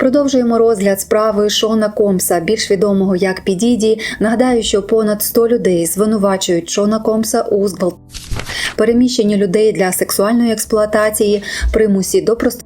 Продовжуємо розгляд справи Шона Комса, більш відомого як Підіді. Нагадаю, що понад 100 людей звинувачують Шона Комса у зґвалт... переміщенні людей для сексуальної експлуатації, примусі до прост...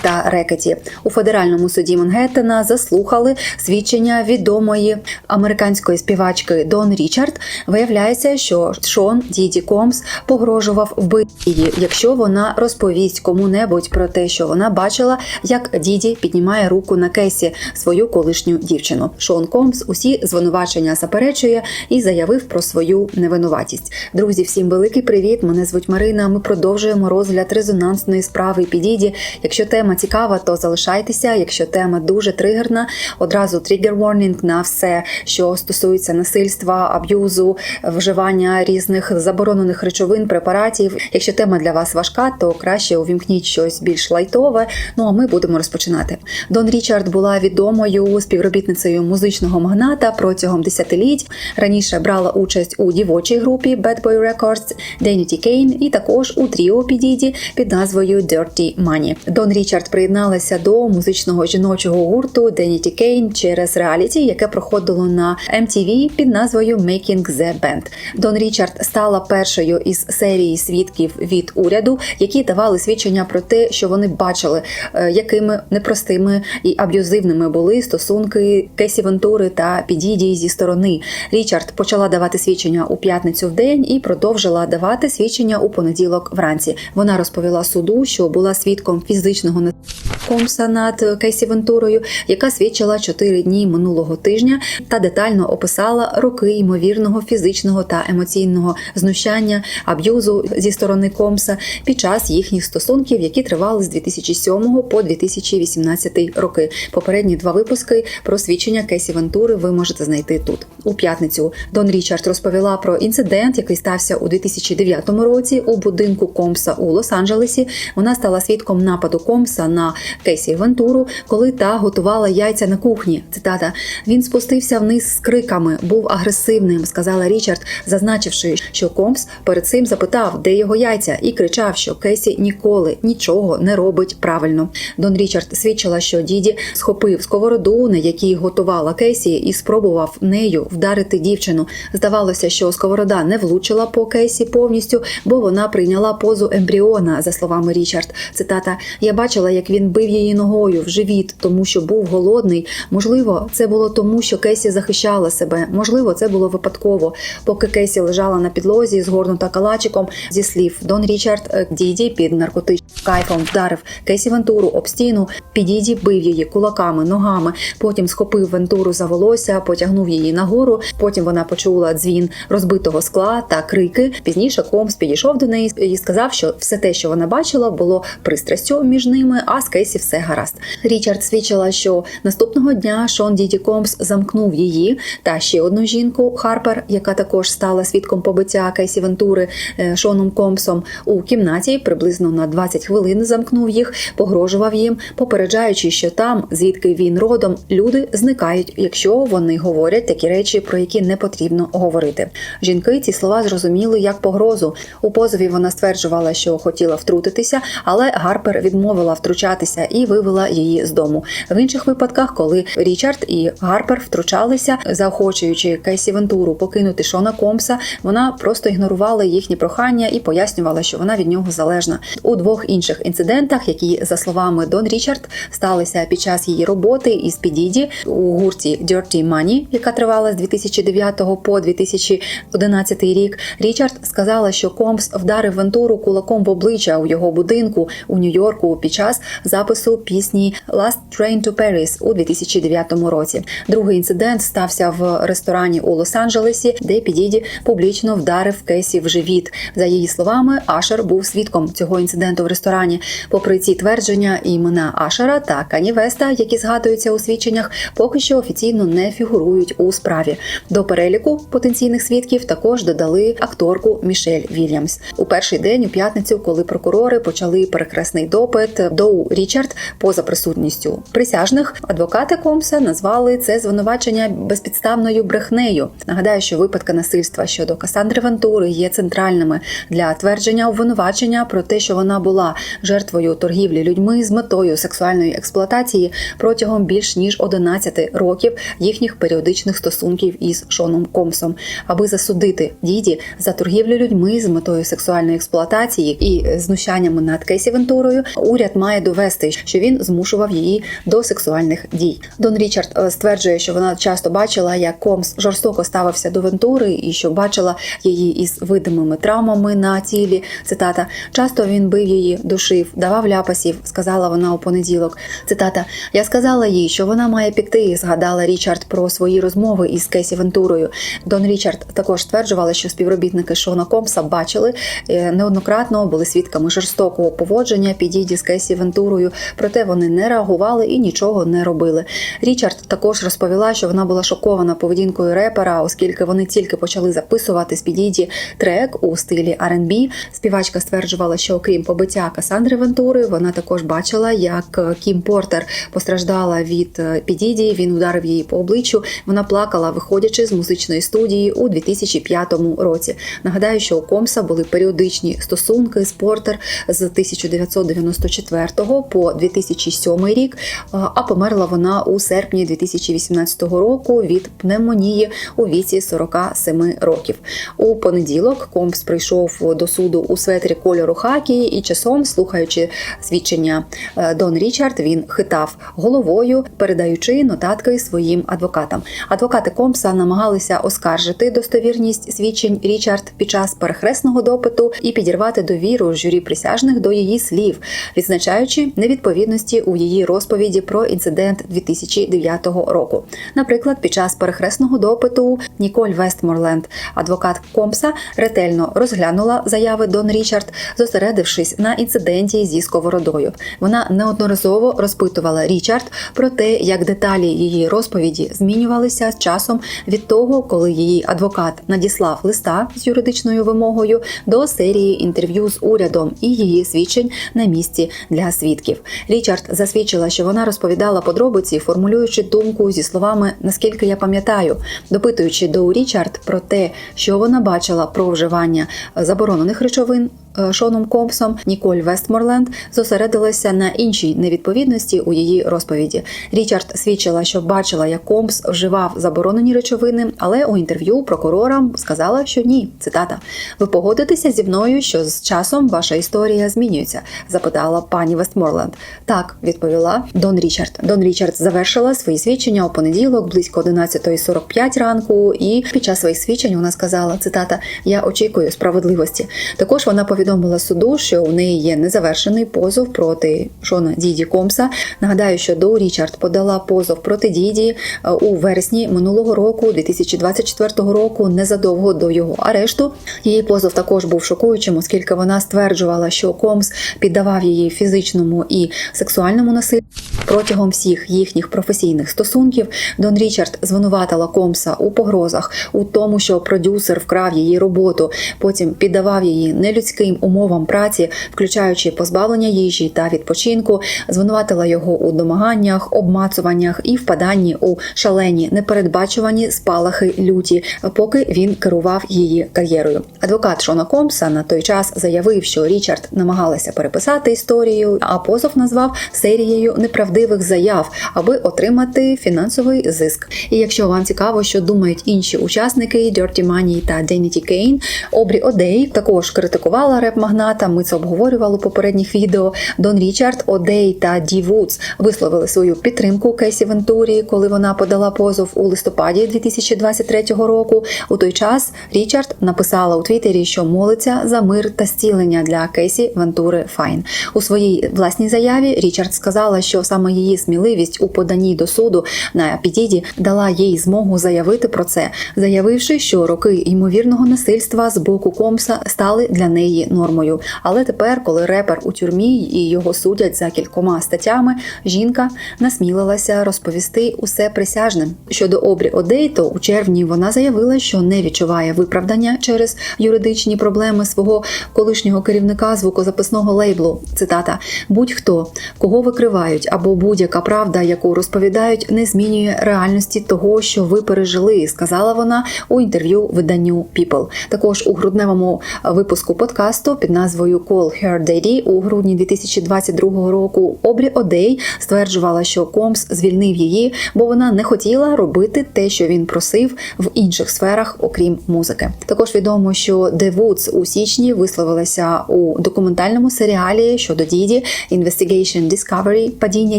та рекеті у федеральному суді Мангеттена заслухали свідчення відомої американської співачки Дон Річард. Виявляється, що Шон Діді Комс погрожував вбити її, якщо вона розповість кому-небудь про те, що вона бачила, як Діді піднімає руку на Кесі, свою колишню дівчину. Шон Комс усі звинувачення заперечує і заявив про свою невинуватість. Друзі, всім великий привіт! Мене звуть Марина. Ми продовжуємо розгляд резонансної справи Підіді. Якщо тема цікава, то залишайтеся. Якщо тема дуже тригерна, одразу тригер warning на все, що стосується насильства, аб'юзу, вживання різних заборонених речовин, препаратів. Якщо тема для вас важка, то краще увімкніть щось більш лайтове. Ну а ми будемо розпочинати. Дон Річард була відомою співробітницею музичного магната протягом десятиліть. Раніше брала участь у дівочій групі Bad Boy Records, Danity Kane і також у тріо Підіді під назвою Dirty Money. Дон Річард приєдналася до музичного жіночого гурту Danity Kane через реаліті, яке проходило на MTV під назвою Making the Band. Дон Річард стала першою із серії свідків від уряду, які давали свідчення про те, що вони бачили, е, якими непростими і аб'юзивними були стосунки Кесі Вентури та Підіді зі сторони. Річард почала давати свідчення у п'ятницю в день і продовжила давати свідчення у понеділок вранці. Вона розповіла суду, що була свідком фізичного насильства Комса над Кейсі Вентурою, яка свідчила чотири дні минулого тижня та детально описала роки ймовірного фізичного та емоційного знущання, аб'юзу зі сторони Комса під час їхніх стосунків, які тривали з 2007 по 2018 роки. Попередні два випуски про свідчення Кейсі Вентури ви можете знайти тут. У п'ятницю Дон Річард розповіла про інцидент, який стався у 2009 році у будинку Комса у Лос-Анджелесі. Вона стала свідком нападу Комса на Кейсі Вентуру, коли та готувала яйця на кухні. Цитата: він спустився вниз з криками, був агресивним, сказала Річард, зазначивши, що Комс перед цим запитав, де його яйця, і кричав, що Кейсі ніколи нічого не робить правильно. Дон Річард свідчила, що діді схопив сковороду, на якій готувала Кейсі, і спробував нею вдарити дівчину. Здавалося, що сковорода не влучила по Кейсі повністю, бо вона прийняла позу ембріона, за словами Річард. Цитата: Я бачила, як він бив її ногою в живіт, тому що був голодний. Можливо, це було тому, що Кейсі захищала себе. Можливо, це було випадково. Поки Кейсі лежала на підлозі, згорнута калачиком, зі слів Дон Річард е, Діді під наркотичним кайфом вдарив Кейсі Вентуру об стіну. Підіді бив її кулаками, ногами. Потім схопив Вентуру за волосся, потягнув її нагору. Потім вона почула дзвін розбитого скла та крики. Пізніше Комс підійшов до неї і сказав, що все те, що вона бачила, було пристрастю між ними. А з Кейсі все гаразд. Річард свідчила, що наступного дня Шон Діді Комс замкнув її та ще одну жінку Харпер, яка також стала свідком побиття Кейсі Вентури е, Шоном Комсом у кімнаті. Приблизно на 20 хвилин замкнув їх, погрожував їм, попереджаючи, що там, звідки він родом, люди зникають, якщо вони говорять такі речі, про які не потрібно говорити. Жінки ці слова зрозуміли як погрозу. У позові вона стверджувала, що хотіла втрутитися, але Гарпер відмовила втручатися і вивела її з дому. В інших випадках, коли Річард і Гарпер втручалися, заохочуючи Кейсі Вентуру покинути Шона Комса, вона просто ігнорувала їхні прохання і пояснювала, що вона від нього залежна. У двох інших інцидентах, які за словами Дон Річард сталися під час її роботи із Підіді у гурті Dirty Money, яка тривала з 2009 по 2011 рік. Річард сказала, що Комс вдарив Вентуру кулаком в обличчя у його будинку у Нью-Йорку під час запису пісні Last Train to Paris у 2009 році. Другий інцидент стався в ресторані у Лос-Анджелесі, де Підіді публічно вдарив Кесі в живіт. За її словами, Ашер був свідком цього інциденту в ресторані. Попри ці твердження, імена Ашера та Кані Веста, які згадуються у свідченнях, поки що офіційно не фігурують у справі. До переліку потенційних свідків також додали акторку Мішель Вільямс. У перший день у п'ятницю, коли прокурори почали перекресний допит до у Річард поза присутністю присяжних. Адвокати Комса назвали це звинувачення безпідставною брехнею. Нагадаю, що випадки насильства щодо Касандри Вентури є центральними для твердження обвинувачення про те, що вона була жертвою торгівлі людьми з метою сексуальної експлуатації протягом більш ніж 11 років їхніх періодичних стосунків із Шоном Комсом, аби засудити діді за торгівлю людьми з метою сексуальної експлуатації і знущаннями над Кейсі Вентурою. Уряд має довести, що він змушував її до сексуальних дій. Дон Річард е, стверджує, що вона часто бачила, як Комс жорстоко ставився до Вентури, і що бачила її із видимими травмами на тілі. Цитата: часто він бив її, душив, давав ляпасів. Сказала вона у понеділок. Цитата: Я сказала їй, що вона має піти. Згадала Річард про свої розмови із Кесі Вентурою. Дон Річард також стверджувала, що співробітники Шона Комса бачили е, неоднократно були свідками жорстокого поводження підійді з Кесі Вентурою, проте вони не реагували і нічого не робили. Річард також розповіла, що вона була шокована поведінкою репера, оскільки вони тільки почали записувати з підійді трек у стилі R&B. Співачка стверджувала, що окрім побиття Касандри Вентури, вона також бачила, як Кім Портер постраждала від е, підіді. Він ударив її по обличчю. Вона плакала, виходячи з музичної студії у 2005 році. Нагадаю, що у Комса були періодичні стосунки з Портер з 1994 по 2007 рік. е, А померла вона у серпні 2018 року від пневмонії у віці 47 років. У понеділок Комс прийшов до суду у светрі кольору хакі і часом, слухаючи свідчення е, Дон Річард, він хитав головою, передаючи нотатки своїм адвокатам. Адвокати Комса намагалися оскаржити достовірність свідчень Річард під час перехресного допиту і підірвати довіру журі присяжних до її слів, відзначаючи невідповідності у її розповіді про інцидент 2009 року. Наприклад, під час перехресного допиту Ніколь Вестморленд, адвокат Комса, ретельно розглянула заяви Дон Річард, зосередившись на інциденті зі сковородою. Вона неодноразово розпитувала Річард про те, як деталі її розповіді змінювалися з часом від того, коли її адвокат надіслав листа з юридичною вимогою до серії інтерв'ю з урядом і її свідчень на місці для свідків. Річард засвідчила, що вона розповідала подробиці, формулюючи думку зі словами наскільки я пам'ятаю, допитуючи до Річард про те, що вона бачила про вживання заборонених речовин. Е, Шоном Компсом Ніколь Вестморленд зосередилася на іншій невідповідності у її розповіді. Річард свідчила, що бачила, як Компс вживав заборонені речовини, але у інтерв'ю прокурорам сказала, що ні. Цитата: Ви погодитеся зі мною, що з часом ваша історія змінюється? запитала пані Вестморленд. Так, відповіла Дон Річард. Дон Річард завершила свої свідчення у понеділок, близько 11.45 ранку, і під час своїх свідчень вона сказала: цитата: Я очікую справедливості. Також вона повідомила суду, що у неї є незавершений позов проти Шона Діді Комса. Нагадаю, що Доу Річард подала позов проти Діді е, у вересні минулого року, 2024 року, незадовго до його арешту. Її позов також був шокуючим, оскільки вона стверджувала, що Комс піддавав її фізичному і сексуальному насиллю. Протягом всіх їхніх професійних стосунків Дон Річард звинуватила Комса у погрозах, у тому, що продюсер вкрав її роботу, потім піддавав її нелюдським умовам праці, включаючи позбавлення їжі та відпочинку, звинуватила його у домаганнях, обмацуваннях і впаданні у шалені непередбачувані спалахи люті, поки він керував її кар'єрою. Адвокат Шона Комса на той час заявив, що Річард намагалася переписати історію, а позов назвав серією неправдивих заяв, аби отримати фінансовий зиск. І якщо вам цікаво, що думають інші учасники Dirty Money та Danity Kane, Обрі Одей також критикувала реп-магната. Ми це обговорювали у попередніх відео. Дон Річард, Одей та Ді Вудс висловили свою підтримку Кейсі Вентурі, коли вона подала позов у листопаді 2023 року. У той час Річард написала у Твіттері, що молиться за мир та зцілення для Кейсі Вентури Файн. У своїй власній заяві Річард сказала, що саме її сміливість у поданні до суду на підіді дала їй змогу заявити про це, заявивши, що роки ймовірного насильства з боку Комса стали для неї нормою. Але тепер, коли репер у тюрмі і його судять за кількома статтями, жінка насмілилася розповісти усе присяжним. Щодо обрі Одей, то у червні вона заявила, що не відчуває виправдання через юридичні проблеми свого колишнього керівника звукозаписного лейблу. Цитата: будь-хто кого викривають, або будь-яка правда, яку розповідають, не змінює реальності того, що ви пережили, сказала вона у інтерв'ю виданню People. Також у грудневому випуску подкасту під назвою Call Her Daddy у грудні 2022 року Обрі Одей стверджувала, що Комс звільнив її, бо вона не хотіла робити те, що він просив в інших сферах, окрім музики. Також відомо, що The Woods у січні висловилася у документальному серіалі щодо Діді Investigation Discovery падіння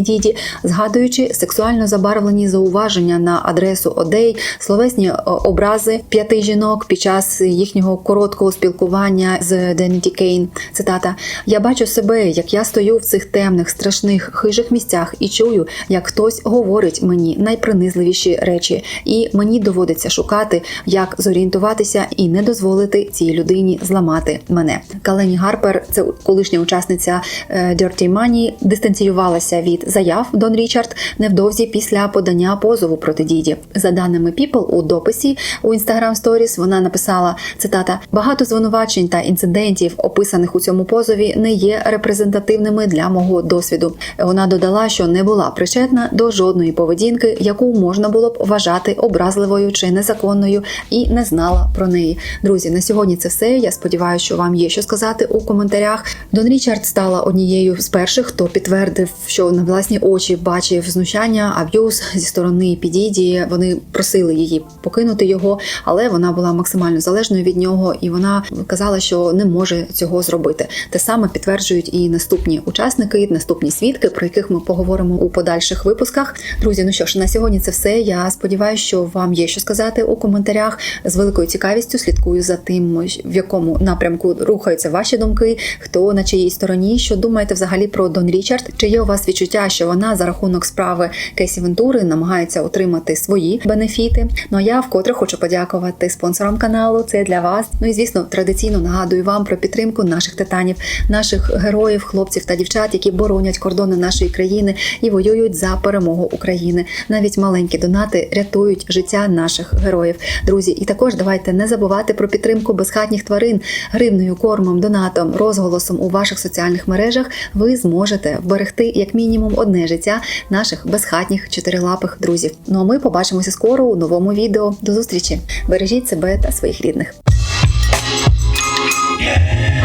Діді, згадуючи сексуально забарвлені зауваження на адресу Одей, словесні е, образи п'яти жінок під час їхнього короткого спілкування з Денніті Кейн. Цитата: Я бачу себе, як я стою в цих темних, страшних, хижих місцях і чую, як хтось говорить мені найпринизливіші речі, і мені доводиться шукати, як зорієнтуватися і не дозволити цій людині зламати мене. Калені Гарпер, це колишня учасниця е, Dirty Money, дистанціювалася від заяв Дон Річард невдовзі після подання позову проти діді. За даними People, у дописі у Instagram Stories вона написала цитата: багато звинувачень та інцидентів, описаних у цьому позові, не є репрезентативними для мого досвіду. Вона додала, що не була причетна до жодної поведінки, яку можна було б вважати образливою чи незаконною, і не знала про неї. Друзі, на сьогодні це все. Я сподіваюся, що вам є що сказати у коментарях. Дон Річард стала однією з перших, хто підтвердив, що на власні очі бачив знущання, аб'юз зі сторони Підіді. Вони просили її покинути його, але вона була максимально залежною від нього, і вона казала, що не може цього зробити. Те саме підтверджують і наступні учасники, наступні свідки, про яких ми поговоримо у подальших випусках. Друзі, ну що ж, на сьогодні це все. Я сподіваюся, що вам є що сказати у коментарях. З великою цікавістю слідкую за тим, в якому напрямку рухаються ваші думки, хто на чиїй стороні, що думаєте взагалі про Дон Річард? Чи є у вас відчуття, що вона за рахунок справи Кейсі Вентури намагається отримати свої бенефіти? Ну а я вкотре хочу подякувати спонсорам каналу. Це для вас. Ну і звісно, традиційно нагадую вам про підтримку наших титанів, наших героїв, хлопців та дівчат, які боронять кордони нашої країни і воюють за перемогу України. Навіть маленькі донати рятують життя наших героїв. Друзі, і також давайте не забувати про підтримку безхатніх тварин гривною, кормом, донатом, розголосом у ваших соціальних мережах. Ви зможете вберегти як мінімум одне життя наших безхатніх чотирилапих друзів. Ну а ми побачимося скоро у новому відео. До зустрічі! Бережіть себе та своїх рідних. Yeah.